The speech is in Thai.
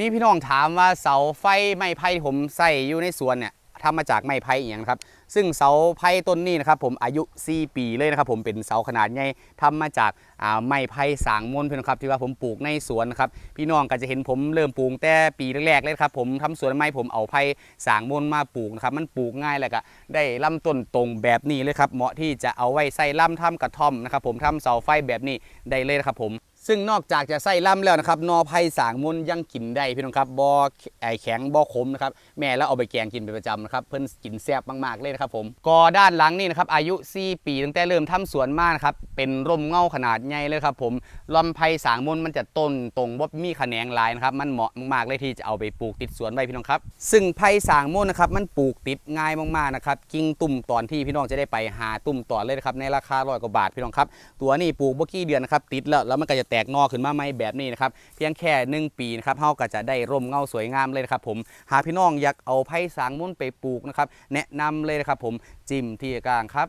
มีพี่น้องถามว่าเสาไฟไม้ไผ่ที่ผมใส่อยู่ในสวนเนี่ยทำมาจากไม้ไผ่อีย่างครับ ซึ่งเสาไผ่ต้นนี้นะครับผมอายุ 4 ปีเลยนะครับผมเป็นเสาขนาดใหญ่ทำมาจากอ่าไม้ไผ่สางมนเพื่อนครับที่ว่าผมปลูกในสวนนะครับพี่น้องก็จะเห็นผมเริ่มปลูกแต่ปีแรกๆเลยครับผมทำสวนไม้ผมเอาไผ่สางมนมาปลูกนะครับมันปลูกง่ายแล้วก็ได้ลำต้นตรงแบบนี้เลยครับเหมาะที่จะเอาไว้ใส่ลำทำกระท่อมนะครับผมทำเสาไฟแบบนี้ได้เลยครับผม ซึ่งนอกจากจะใส่ล่ำแล้วนะครับนอไผ่สางมุนยังกินได้พี่น้องครับบอไอแข็งบอขมนะครับแม่แล้วเอาไปแกงกินเป็นประจำนะครับเพิ่นกินแซ่บมากๆเลยนะครับผมกอด้านหลังนี่นะครับอายุ 4 ปีตั้งแต่เริ่มทำสวนมานะครับเป็นร่มเงาขนาดใหญ่เลยครับผมลำไผ่สางมุนมันจะต้นตรงว่มีแขนงลายนะครับมันเหมาะมากๆเลยที่จะเอาไปปลูกติดสวนไว้พี่น้องครับซึ่งไผ่สางมุนนะครับมันปลูกติดง่ายมากๆนะครับกิ่งตุ่มตอนที่พี่น้องจะได้ไปหาตุ่มตอนเลยนะครับในราคาร้อยกว่าบาทพี่น้องครับตัวนี้ปลูกเมื่อกี้เดือนนะครับติดแล้วแล้วมันก็จะแตตกนอขึ้นมาใหม่แบบนี้นะครับเพียงแค่หนึ่งปีนะครับเฮาก็จะได้ร่มเงาสวยงามเลยนะครับผมหากพี่น้องอยากเอาไผ่สางมุ่นไปปลูกนะครับแนะนำเลยนะครับผมจิ้มที่กลางครับ